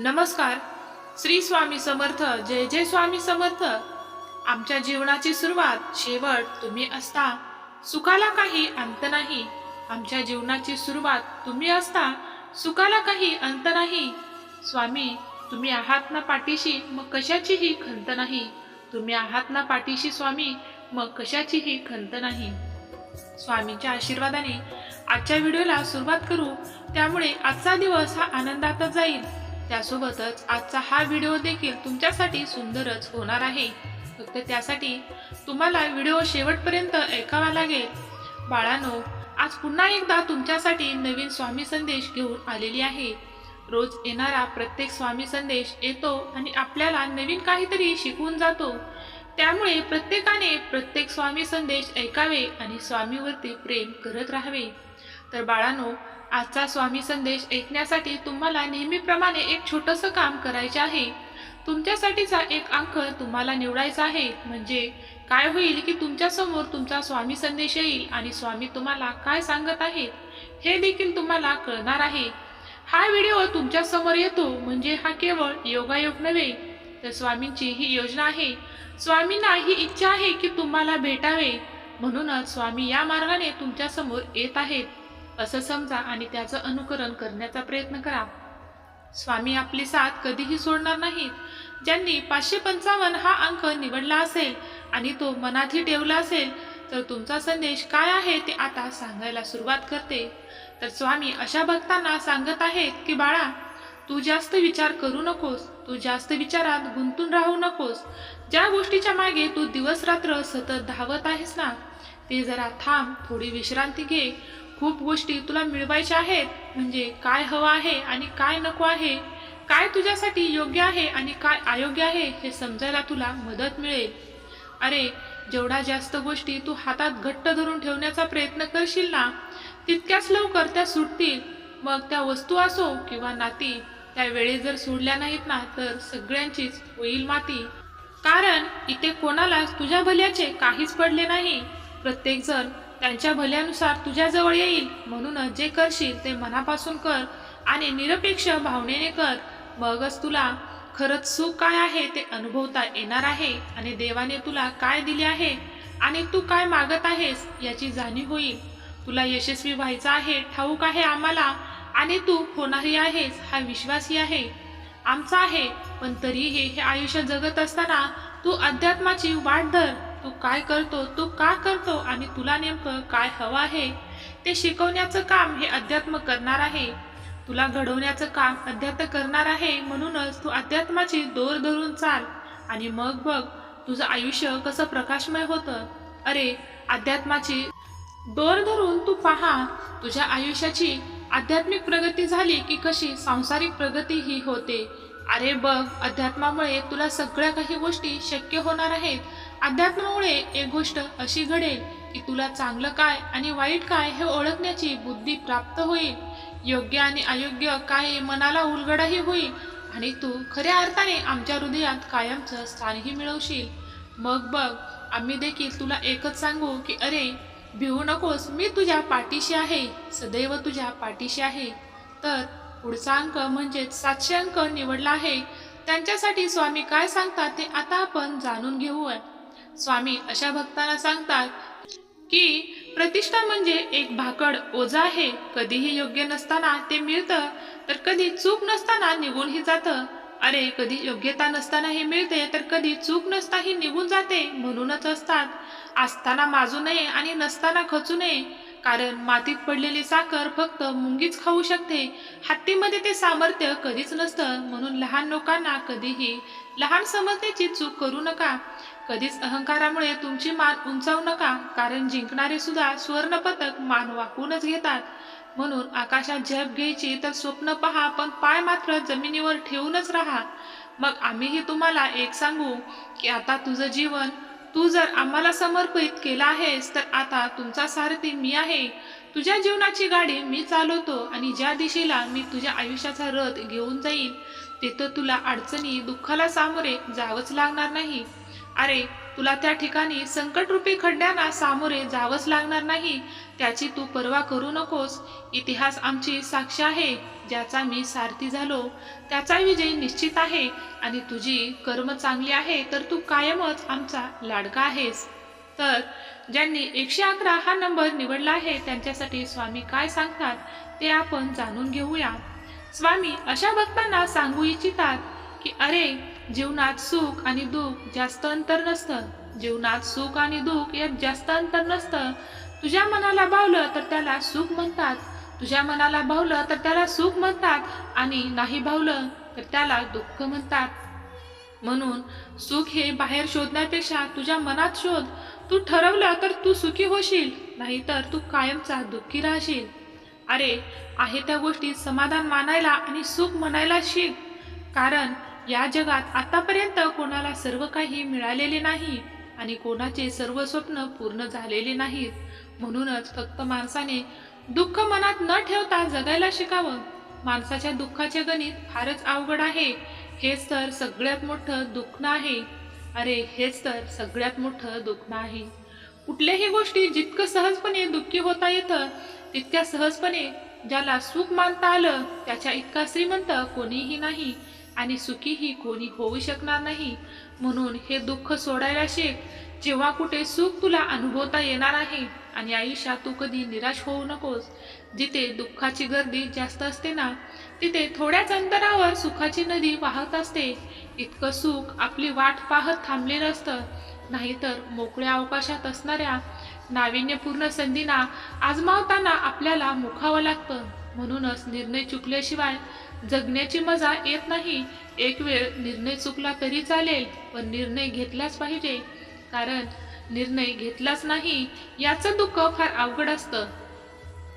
नमस्कार. श्री स्वामी समर्थ जय जय स्वामी समर्थ. आमच्या जीवनाची सुरुवात शेवट तुम्ही असता. सुखाला काही अंत नाही. आमच्या जीवनाची सुरुवात तुम्ही असता. सुखाला काही अंत नाही. स्वामी तुम्ही आहात ना पाठीशी मग कशाचीही खंत नाही. तुम्ही आहात ना पाठीशी स्वामी मग कशाचीही खंत नाही. स्वामींच्या आशीर्वादाने आजच्या व्हिडिओला सुरुवात करू. त्यामुळे आजचा दिवस हा आनंदातच जाईल. त्यासोबतच आजचा हा व्हिडिओ देखील तुमच्यासाठी सुंदरच होणार आहे. फक्त त्यासाठी तुम्हाला व्हिडिओ शेवटपर्यंत ऐकावा लागेल. बाळांनो आज पुन्हा एकदा तुमच्यासाठी नवीन स्वामी संदेश घेऊन आलेली आहे. रोज येणारा प्रत्येक स्वामी संदेश येतो आणि आपल्याला नवीन काहीतरी शिकवून जातो. त्यामुळे प्रत्येकाने प्रत्येक स्वामी संदेश ऐकावे आणि स्वामीवरती प्रेम करत राहावे. तर बाळांनो आजचा स्वामी संदेश ऐकण्यासाठी तुम्हाला नेहमीप्रमाणे एक छोटंसं काम करायचे आहे. तुमच्यासाठीचा एक अंक तुम्हाला निवडायचा आहे. म्हणजे काय होईल की तुमच्यासमोर तुमचा स्वामी संदेश येईल आणि स्वामी तुम्हाला काय सांगत आहेत हे देखील तुम्हाला कळणार आहे. हा व्हिडिओ तुमच्यासमोर येतो म्हणजे हा केवळ योगायोग नव्हे तर स्वामींची ही योजना आहे. स्वामींना ही इच्छा आहे की तुम्हाला भेटावे म्हणूनच स्वामी या मार्गाने तुमच्यासमोर येत आहेत. असं समजा आणि त्याचं अनुकरण करण्याचा प्रयत्न करा. स्वामी आपली साथ कधीही सोडणार नाहीत. ज्यांनी पाचशे पंचावन्न हा अंक निवडला असेल आणि तो मनातही ठेवला असेल तर तुमचा संदेश काय आहे ते आता सांगायला सुरुवात करते. तर स्वामी अशा भक्तांना सांगत आहेत की बाळा तू जास्त विचार करू नकोस. तू जास्त विचारात गुंतून राहू नकोस. ज्या गोष्टीच्या मागे तू दिवस रात्र सतत धावत आहेस ना ते जरा थांब थोडी विश्रांती घे. खूप गोष्टी तुला मिळवायच्या आहेत. म्हणजे काय हवं आहे आणि काय नको आहे. काय तुझ्यासाठी योग्य आहे आणि काय अयोग्य आहे हे समजायला तुला मदत मिळेल. अरे जेवढा जास्त गोष्टी तू हातात घट्ट धरून ठेवण्याचा प्रयत्न करशील ना तितक्याच लवकर त्या सुटतील. मग त्या वस्तू असो किंवा नाती त्या वेळी जर सोडल्या नाहीत ना तर सगळ्यांचीच होईल माती. कारण इथे कोणालाच तुझ्या भल्याचे काहीच पडले नाही. प्रत्येक जण त्यांच्या भल्यानुसार तुझ्याजवळ येईल. म्हणूनच जे करशील ते मनापासून कर आणि निरपेक्ष भावनेने कर. मगच तुला खरंच सुख काय आहे ते अनुभवता येणार आहे आणि देवाने तुला काय दिले आहे आणि तू काय मागत आहेस याची जाणीव होईल. तुला यशस्वी व्हायचं आहे ठाऊक आहे आम्हाला आणि तू होणारी आहेस हा विश्वासही आहे. आमचा आहे पण तरीही हे आयुष्य जगत असताना तू अध्यात्माची वाट धर. तू काय करतो तू का करतो आणि तुला नेमकं काय हवं आहे ते शिकवण्याचं काम हे अध्यात्म करणार आहे. तुला घडवण्याचं काम अध्यात्म करणार आहे म्हणूनच तू अध्यात्माची दोर धरून चाल आणि मग बघ तुझं आयुष्य कसं प्रकाशमय होतं. अरे अध्यात्माची दोर धरून तू पहा तुझ्या आयुष्याची आध्यात्मिक प्रगती झाली की कशी सांसारिक प्रगती ही होते. अरे बघ अध्यात्मामुळे तुला सगळ्या काही गोष्टी शक्य होणार आहेत. अध्यात्मामुळे एक गोष्ट अशी घडेल की तुला चांगलं काय आणि वाईट काय हे ओळखण्याची बुद्धी प्राप्त होईल. योग्य आणि अयोग्य काय मनाला उलगडाही होईल आणि तू खऱ्या अर्थाने आमच्या हृदयात कायमचं स्थानही मिळवशील. मग बघ आम्ही देखील तुला एकच सांगू की अरे भिवू नकोस मी तुझ्या पाठीशी आहे सदैव तुझ्या पाठीशी आहे. तर पुढचा अंक म्हणजेच सातशे अंक निवडला आहे. त्यांच्यासाठी स्वामी काय सांगतात ते आता आपण जाणून घेऊया स्वामी अशा भक्तांना सांगतात की प्रतिष्ठा म्हणजे एक भाकड ओझा आहे. कधीही योग्य नसताना ते मिळतं तर कधी चूक नसताना निघूनही जातं. अरे कधी योग्यता नसताना हे मिळते तर कधी चूक नसताही निघून जाते म्हणूनच असतात. असताना माजू नये आणि नसताना खचू नये. कारण मातीत पडलेली साखर फक्त मुंगीच खाऊ शकते. हत्तीमध्ये ते सामर्थ्य कधीच नसतं म्हणून लहान लोकांना कधीही लहान समजण्याची चूक करू नका. कधीच अहंकारामुळे तुमची मान उंचावू नका कारण जिंकणारे सुद्धा सुवर्णपदक मान वाकूनच घेतात. म्हणून आकाशात झेप घ्यायची तर स्वप्न पहा पण पाय मात्र जमिनीवर ठेवूनच राहा. मग आम्हीही तुम्हाला एक सांगू की आता तुझं जीवन तू जर आम्हाला समर्पित केला आहेस तर आता तुमचा सारथी मी आहे. तुझ्या जीवनाची गाडी मी चालवतो आणि ज्या दिशेला मी तुझ्या आयुष्याचा रथ घेऊन जाईल तिथं तुला अडचणी दुःखाला सामोरे जावंच लागणार नाही. अरे तुला त्या ठिकाणी संकटरूपी खड्ड्यांना सामोरे जावंच लागणार नाही त्याची तू पर्वा करू नकोस. इतिहास आमची साक्ष आहे ज्याचा मी सारथी झालो त्याचा विजय निश्चित आहे आणि तुझी कर्म चांगली आहे तर तू कायमच आमचा लाडका आहेस. तर ज्यांनी एकशे अकरा हा नंबर निवडला आहे त्यांच्यासाठी स्वामी काय सांगतात ते आपण जाणून घेऊया. स्वामी अशा भक्तांना सांगू इच्छितात की अरे जीवनात सुख आणि दुःख जास्त अंतर नसतं. जीवनात सुख आणि दुःख यात जास्त अंतर नसतं. तुझ्या मनाला भावलं तर त्याला सुख म्हणतात. तुझ्या मनाला भावलं तर त्याला सुख म्हणतात आणि नाही भावलं तर त्याला दुःख म्हणतात. म्हणून सुख हे बाहेर शोधण्यापेक्षा तुझ्या मनात शोध. तू ठरवलं तर तू सुखी होशील नाहीतर तू कायमचा दुःखी राहशील. अरे आहे त्या गोष्टीत समाधान मानायला आणि सुख म्हणायला शिक. कारण या जगात आतापर्यंत कोणाला सर्व काही मिळालेले नाही आणि कोणाचे सर्व स्वप्न पूर्ण झालेले नाहीत. म्हणूनच फक्त माणसाने दुःख मनात न ठेवता जगायला शिकावं. माणसाच्या दुःखाचे गणित फारच अवघड आहे. हेच तर सगळ्यात मोठं दुःख आहे अरे हेच तर सगळ्यात मोठं दुःख आहे कुठल्याही गोष्टी जितकं सहजपणे दुःखी होता येतं तितक्या सहजपणे ज्याला सुख मानता आलं त्याच्या इतका श्रीमंत कोणीही नाही. आणि सुखीही कोणी होऊ शकणार नाही. म्हणून हे दुःख सोडायला शिक. जेव्हा कुठे सुख तुला अनुभवता येणार आहे आणि आयुष्यात तू कधी निराश होऊ नकोस. जिथे दुःखाची गर्दी जास्त असते ना तिथे थोड्याच अंतरावर सुखाची नदी वाहत असते. इतकं सुख आपली वाट पाहत थांबलेलं असतं नाहीतर मोकळ्या अवकाशात असणाऱ्या नाविन्यपूर्ण संधींना आजमावताना आपल्याला मुखावं लागतं. म्हणूनच निर्णय चुकल्याशिवाय जगण्याची मजा येत नाही. एक वेळ निर्णय चुकला तरी चालेल पण निर्णय घेतलाच पाहिजे. कारण निर्णय घेतलाच नाही याचं दुःख फार अवघड असतं.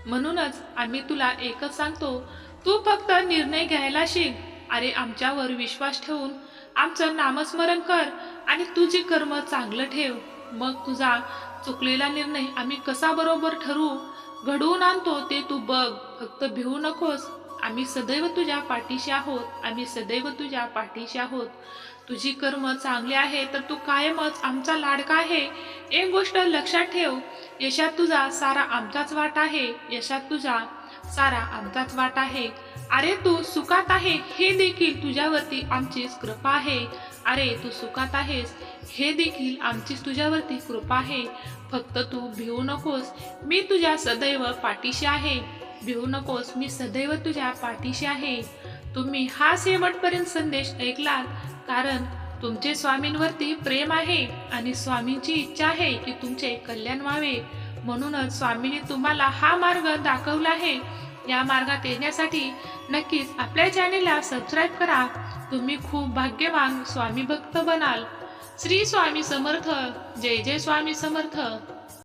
म्हणूनच आम्ही तुला एकच सांगतो तू फक्त निर्णय घ्यायला शिक. अरे आमच्यावर विश्वास ठेवून आमचं नामस्मरण कर आणि तुझे कर्म चांगलं ठेव. मग तुझा चुकलेला निर्णय आम्ही कसा बरोबर ठरवू? घडवून आणतो ते तू बघ फक्त भिवू नकोस. आम्ही सदैव तुझ्या पाठीशी आहोत आम्ही सदैव तुझ्या पाठीशी आहोत. तुझी कर्म चांगली आहे तर तू कायमच आमचा लाडका आहे. एक गोष्ट लक्षात ठेव यशात तुझा सारा आमचाच वाट आहे यशात तुझा सारा आमचाच वाट आहे. अरे तू सुखात आहे हे देखील तुझ्यावरती आमचीच कृपा आहे. अरे तू सुखात आहेस हे देखील आमचीच तुझ्यावरती कृपा आहे. फक्त तू भिवू नकोस मी तुझ्या सदैव पाठीशी आहे. भिवू नकोस. मी सदैव तुझ्या पाठीशी आहे. तुम्ही हा शेवटपर्यंत संदेश ऐकलात. कारण तुमचे स्वामींवरती प्रेम आहे आणि स्वामींची इच्छा आहे की तुमचे कल्याण व्हावे. म्हणूनच स्वामींनी तुम्हाला हा मार्ग दाखवला आहे. या मार्गात येण्यासाठी नक्कीच आपल्या चॅनेलला सबस्क्राईब करा. तुम्ही खूप भाग्यवान स्वामी भक्त बनाल. श्री स्वामी समर्थ. जय जय स्वामी समर्थ.